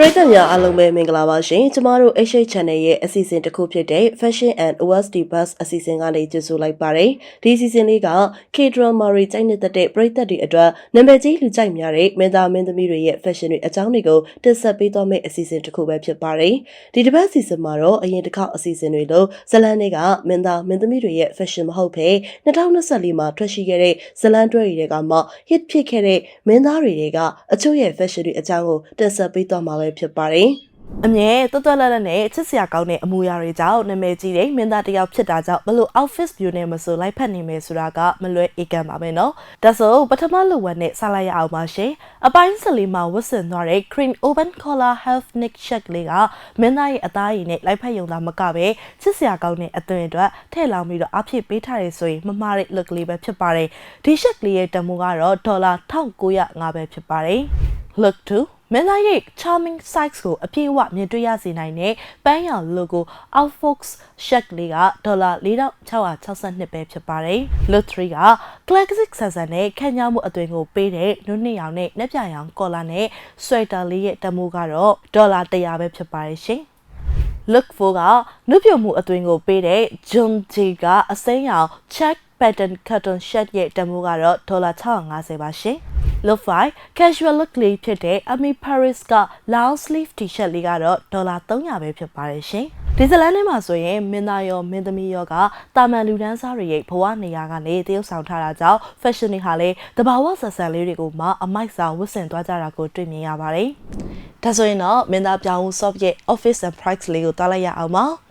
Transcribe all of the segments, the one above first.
ပရိသတ်များအားလုံးပဲမင်္ဂလာပါရှင်ကျမတို့ HH Channel ရဲ့အစီအစဉ်တစ်ခုဖြစ်တဲ့ Fashion and OSD Bus အစီအစဉ်ကနေကြိုဆိုလိုက်ပါတယ်ဒီအစီအစဉ်လေးက K-drama တွေကြိုက်နေတဲ့ပရိသတ်တွေအတွက်နာမည်ကြီးလူကြိုက်များတဲ့မင်းသားမင်းသမီးတွေရဲ့ fashion တွေအကြောင်းတွေကိုတင်ဆက်ပေးသွားမယ့်အစီအစဉ်တစ်ခုပဲဖြစ်ပါတယ်ဒီတစ်ပတ်အစီအစဉ်မှာတော့အရင်တစ်ခေါက်အစီအစဉ်တွေလို့ဇလန်တွေကမင်းသားမင်းသမီးတွေရဲ့ fashion မဟုတ်ဘဲ2024မှာထွက်ရှိခဲ့တဲ့ဇလန်တွဲတွေကမှ hit ဖြစ်ခဲ့တဲ့မင်းသားတွေတွေကအချို့ရဲ့ fashion တွေအကြောင်းကိုတင်ဆက်ပေးသွားမှာပဲပဲဖြစ်ပါတယ်။အမြဲတော်တော်လတ်လတ်နဲ့ချစ်စရာကောင်းတဲ့အမူအရာတွေကြောင့်နာမည်ကြီးတဲ့မင်းသားတယောက်ဖြစ်တာကြောင့်ဘလို့ office view နဲ့မဆိုလိုက်ဖက်နေမယ်ဆိုတာကမလွဲဧကန်ပါပဲနော်။ဒါဆိုပထမလူဝက်နဲ့ဆက်လိုက်ရအောင်ပါရှင်။အပိုင်းစလီမှာဝတ်ဆင်သွားတဲ့ cream oven collar half neck shirt လေးကမင်းသားရဲ့အသားရည်နဲ့လိုက်ဖက်ရုံသာမကပဲချစ်စရာကောင်းတဲ့အသွင်အတွက်ထည့်လောင်ပြီးတော့အဖြစ်ပေးထားရဆိုရင်မမားတဲ့ look လေးပဲဖြစ်ပါတယ်။ဒီ shirt လေးရဲ့တန်ဖိုးကတော့ဒေါ်လာ1905ပဲဖြစ်ပါတယ်။ look 2 မင်းသားရဲ့ charming size ကိုအပြည့်အဝမြင်တွေ့ရစေနိုင်တဲ့ပန်းရောင် logo Outfox shirt လေးကဒေါ်လာ4662ပဲဖြစ်ပါတယ်။ Look 3က classic ဆန်ဆန်နဲ့ခန့်ညားမှုအသွင်ကိုပေးတဲ့နုနှစ်ရောင်နဲ့နှက်ပြရောင်ကော်လာနဲ့ sweater လေးရဲ့တမိုးကတော့ဒေါ်လာ100ပဲဖြစ်ပါတယ်ရှင်။ look 4ကနုပြမှုအသွင်ကိုပေးတဲ့ John J ကအစိမ်းရောင် check pattern cotton shirt ရဲ့တမိုးကတော့ဒေါ်လာ650ပါရှင်။ look 5 casual look လေးဖြစ်တဲ့ Ami Paris က long sleeve t-shirt လေးကတော့ဒေါ်လာ300ပဲဖြစ်ပါတယ်ရှင်။ဒီဇလန်ထဲမှာဆိုရင်မင်းသားရောမင်းသမီးရောကတာမန်လူဒန်းစားတွေရဲ့ဘဝနေရာကနေတရုပ်ဆောင်ထားတာကြောင့် fashion တွေဟာလည်းတဘာဝဆက်ဆံလေးတွေကိုမှအမိုက်စာဝတ်ဆင်သွားကြတာကိုတွေ့မြင်ရပါတယ်။ဒါဆိုရင်တော့မင်းသားပြောင်းဦး soft ရဲ့ office and price လေးကိုတွားလိုက်ရအောင်ပါ။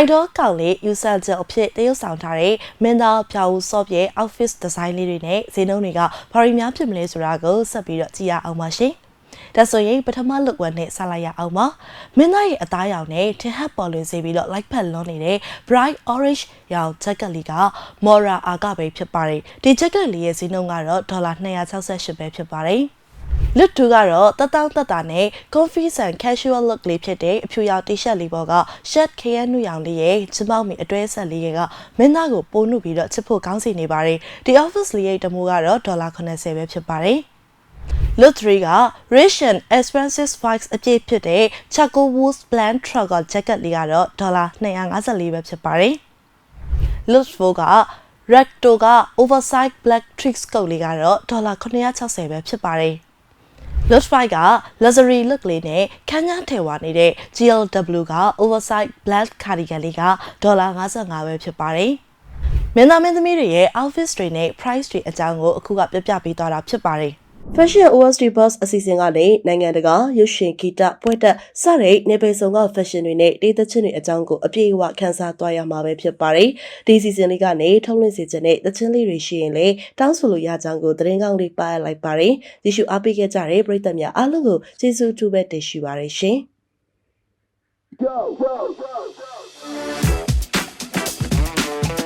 idol ကောင်လေး user ချက်အဖြစ်တရုပ်ဆောင်ထားတဲ့မင်းသားပြောင်ဦး soft ရဲ့ outfit design လေးတွေနဲ့ဈေးနှုန်းတွေကဘာတွေများဖြစ်မလဲဆိုတာကိုဆက်ပြီးတော့ကြည့်ရအောင်ပါရှင်။ဒါဆိုရင်ပထမ look 1နဲ့ဆက်လိုက်ရအောင်ပါမင်းသားရဲ့အသားရောင်နဲ့ထင်ဟပ်ပေါ်လွင်စေပြီးတော့ light ဖက်လွန်နေတဲ့ bright orange ရောင် jacket လေးက Mora အာကပဲဖြစ်ပါတယ်ဒီ jacket လေးရဲ့ဈေးနှုန်းကတော့ဒေါ်လာ268ပဲဖြစ်ပါတယ် look 2ကတော့တတောင်းတက်တာနဲ့ comfy and casual look လေးဖြစ်တဲ့အဖြူရောင် t-shirt လေးပေါ်က shirt ခရမ်းနုရောင်လေးရဲ့ချမောက်မီအတွဲဆက်လေးကမင်းသားကိုပိုးနုပြီးတော့ချစ်ဖို့ကောင်းစီနေပါတယ်ဒီ office လေးရဲ့တမိုးကတော့ဒေါ်လာ80ပဲဖြစ်ပါတယ် Look 3က rich and expensive vibes အပြည့်ဖြစ်တဲ့ Chaco Woods Blend Trucker Jacket လေးကတော့ဒေါ်လာ254ပဲဖြစ်ပါတယ်။ Look 4က Recto က oversize black tricks coat လေးကတော့ဒေါ်လာ960ပဲဖြစ်ပါတယ်။ Look 5က luxury look လေးနဲ့ခန်းညားထည်ဝါနေတဲ့ GLW က oversize black cardigan လေးကဒေါ်လာ55ပဲဖြစ်ပါတယ်။မင်းသားမင်းသမီးတွေရဲ့ outfits တွေနဲ့ price တွေအကြောင်းကိုအခုကပြပြပေးသွားတာဖြစ်ပါတယ် Fashion OSD Boss အစီအစဉ်ကလည်းနိုင်ငံတကာရုပ်ရှင်ဂီတပွဲတက်စတဲ့နေပယ်စုံက fashion တွေနဲ့ဒေသချင်းတွေအကြောင်းကိုအပြည့်အဝခန်းစားသွားရမှာပဲဖြစ်ပါတယ်။ဒီအစီအစဉ်လေးကနေထုတ်လွှင့်စေခြင်းနဲ့သချင်းလေးတွေရှိရင်လည်းတောင်းဆိုလို့ရကြောင်းကိုသတင်းကောင်းလေးပါရလိုက်ပါတယ်။ဒီရှုအားပေးခဲ့ကြတဲ့ပရိသတ်များအားလုံးကိုကျေးဇူးတူပဲတင်ရှိပါရရှင်။ Yo yo yo yo